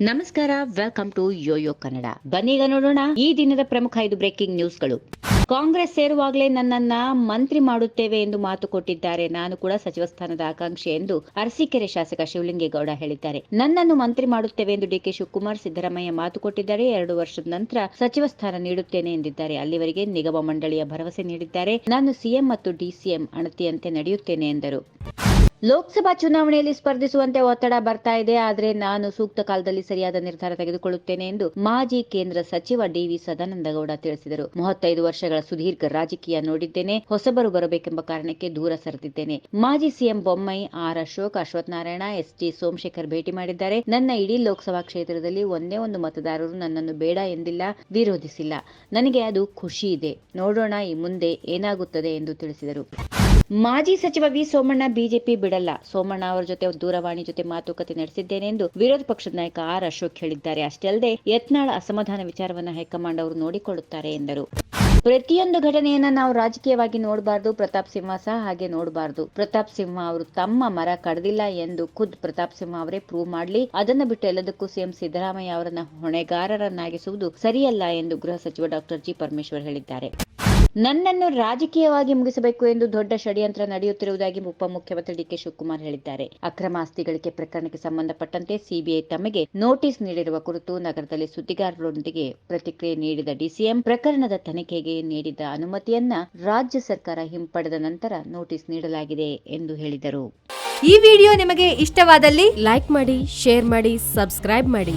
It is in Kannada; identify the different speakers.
Speaker 1: ನಮಸ್ಕಾರ ವೆಲ್ಕಮ್ ಟು ಯೋಯೋ ಕನ್ನಡ ಬನ್ನೀಗ ನೋಡೋಣ ಈ ದಿನದ ಪ್ರಮುಖ ಐದು ಬ್ರೇಕಿಂಗ್ ನ್ಯೂಸ್ಗಳು ಕಾಂಗ್ರೆಸ್ ಸೇರುವಾಗಲೇ ನನ್ನನ್ನ ಮಂತ್ರಿ ಮಾಡುತ್ತೇವೆ ಎಂದು ಮಾತು ಕೊಟ್ಟಿದ್ದಾರೆ. ನಾನು ಕೂಡ ಸಚಿವ ಸ್ಥಾನದ ಆಕಾಂಕ್ಷೆ ಎಂದು ಅರಸೀಕೆರೆ ಶಾಸಕ ಶಿವಲಿಂಗೇಗೌಡ ಹೇಳಿದ್ದಾರೆ. ನನ್ನನ್ನು ಮಂತ್ರಿ ಮಾಡುತ್ತೇವೆ ಎಂದು ಡಿಕೆ ಶಿವಕುಮಾರ್ ಸಿದ್ದರಾಮಯ್ಯ ಮಾತು ಕೊಟ್ಟಿದ್ದಾರೆ. ಎರಡು ವರ್ಷದ ನಂತರ ಸಚಿವ ಸ್ಥಾನ ನೀಡುತ್ತೇನೆ ಎಂದಿದ್ದಾರೆ. ಅಲ್ಲಿವರೆಗೆ ನಿಗಮ ಮಂಡಳಿಯ ಭರವಸೆ ನೀಡಿದ್ದಾರೆ. ನಾನು ಸಿಎಂ ಮತ್ತು ಡಿಸಿಎಂ ಅಣತಿಯಂತೆ ನಡೆಯುತ್ತೇನೆ ಎಂದರು. ಲೋಕಸಭಾ ಚುನಾವಣೆಯಲ್ಲಿ ಸ್ಪರ್ಧಿಸುವಂತೆ ಒತ್ತಡ ಬರ್ತಾ ಇದೆ. ಆದರೆ ನಾನು ಸೂಕ್ತ ಕಾಲದಲ್ಲಿ ಸರಿಯಾದ ನಿರ್ಧಾರ ತೆಗೆದುಕೊಳ್ಳುತ್ತೇನೆ ಎಂದು ಮಾಜಿ ಕೇಂದ್ರ ಸಚಿವ ಡಿವಿ ಸದಾನಂದಗೌಡ ತಿಳಿಸಿದರು. ಮೂವತ್ತೈದು ವರ್ಷಗಳ ಸುದೀರ್ಘ ರಾಜಕೀಯ ನೋಡಿದ್ದೇನೆ. ಹೊಸಬರು ಬರಬೇಕೆಂಬ ಕಾರಣಕ್ಕೆ ದೂರ ಸರಿದಿದ್ದೇನೆ. ಮಾಜಿ CM Bommai, R Ashok, Ashwath Narayana, S T Somashekar ಭೇಟಿ ಮಾಡಿದ್ದಾರೆ. ನನ್ನ ಇಡೀ ಲೋಕಸಭಾ ಕ್ಷೇತ್ರದಲ್ಲಿ ಒಂದೇ ಒಂದು ಮತದಾರರು ನನ್ನನ್ನು ಬೇಡ ಎಂದಿಲ್ಲ, ವಿರೋಧಿಸಿಲ್ಲ. ನನಗೆ ಅದು ಖುಷಿ ಇದೆ. ನೋಡೋಣ ಈ ಮುಂದೆ ಏನಾಗುತ್ತದೆ ಎಂದು ತಿಳಿಸಿದರು. ಮಾಜಿ ಸಚಿವ ವಿ ಸೋಮಣ್ಣ ಬಿಜೆಪಿ ಬಿಡಲ್ಲ. ಸೋಮಣ್ಣ ಅವರ ಜೊತೆ ದೂರವಾಣಿ ಜೊತೆ ಮಾತುಕತೆ ನಡೆಸಿದ್ದೇನೆ ಎಂದು ವಿರೋಧ ಪಕ್ಷದ ನಾಯಕ ಆರ್ ಅಶೋಕ್ ಹೇಳಿದ್ದಾರೆ. ಅಷ್ಟೇ ಅಲ್ಲದೆ ಯತ್ನಾಳ ಅಸಮಾಧಾನ ವಿಚಾರವನ್ನು ಹೈಕಮಾಂಡ್ ಅವರು ನೋಡಿಕೊಳ್ಳುತ್ತಾರೆ ಎಂದರು. ಪ್ರತಿಯೊಂದು ಘಟನೆಯನ್ನ ನಾವು ರಾಜಕೀಯವಾಗಿ ನೋಡಬಾರ್ದು, ಪ್ರತಾಪ್ ಸಿಂಹ ಸಹ ಹಾಗೆ ನೋಡಬಾರ್ದು. ಪ್ರತಾಪ್ ಸಿಂಹ ಅವರು ತಮ್ಮ ಮರ ಕಡ್ದಿಲ್ಲ ಎಂದು ಖುದ್ ಪ್ರತಾಪ್ ಸಿಂಹ ಅವರೇ ಪ್ರೂವ್ ಮಾಡಲಿ. ಅದನ್ನ ಬಿಟ್ಟು ಎಲ್ಲದಕ್ಕೂ ಸಿಎಂ ಸಿದ್ದರಾಮಯ್ಯ ಅವರನ್ನ ಹೊಣೆಗಾರರನ್ನಾಗಿಸುವುದು ಸರಿಯಲ್ಲ ಎಂದು ಗೃಹ ಸಚಿವ ಡಾಕ್ಟರ್ ಜಿ ಪರಮೇಶ್ವರ್ ಹೇಳಿದ್ದಾರೆ. ನನ್ನನ್ನು ರಾಜಕೀಯವಾಗಿ ಮುಗಿಸಬೇಕು ಎಂದು ದೊಡ್ಡ ಷಡ್ಯಂತ್ರ ನಡೆಯುತ್ತಿರುವುದಾಗಿ ಉಪಮುಖ್ಯಮಂತ್ರಿ ಡಿಕೆ ಶಿವಕುಮಾರ್ ಹೇಳಿದ್ದಾರೆ. ಅಕ್ರಮ ಆಸ್ತಿ ಗಳಿಕೆ ಪ್ರಕರಣಕ್ಕೆ ಸಂಬಂಧಪಟ್ಟಂತೆ ಸಿಬಿಐ ತಮಗೆ ನೋಟಿಸ್ ನೀಡಿರುವ ಕುರಿತು ನಗರದಲ್ಲಿ ಸುದ್ದಿಗಾರರೊಂದಿಗೆ ಪ್ರತಿಕ್ರಿಯೆ ನೀಡಿದ ಡಿಸಿಎಂ ಪ್ರಕರಣದ ತನಿಖೆಗೆ ನೀಡಿದ ಅನುಮತಿಯನ್ನ ರಾಜ್ಯ ಸರ್ಕಾರ ಹಿಂಪಡೆದ ನಂತರ ನೋಟಿಸ್ ನೀಡಲಾಗಿದೆ ಎಂದು ಹೇಳಿದರು.
Speaker 2: ಈ ವಿಡಿಯೋ ನಿಮಗೆ ಇಷ್ಟವಾದಲ್ಲಿ
Speaker 3: ಲೈಕ್ ಮಾಡಿ, ಶೇರ್ ಮಾಡಿ, ಸಬ್ಸ್ಕ್ರೈಬ್ ಮಾಡಿ.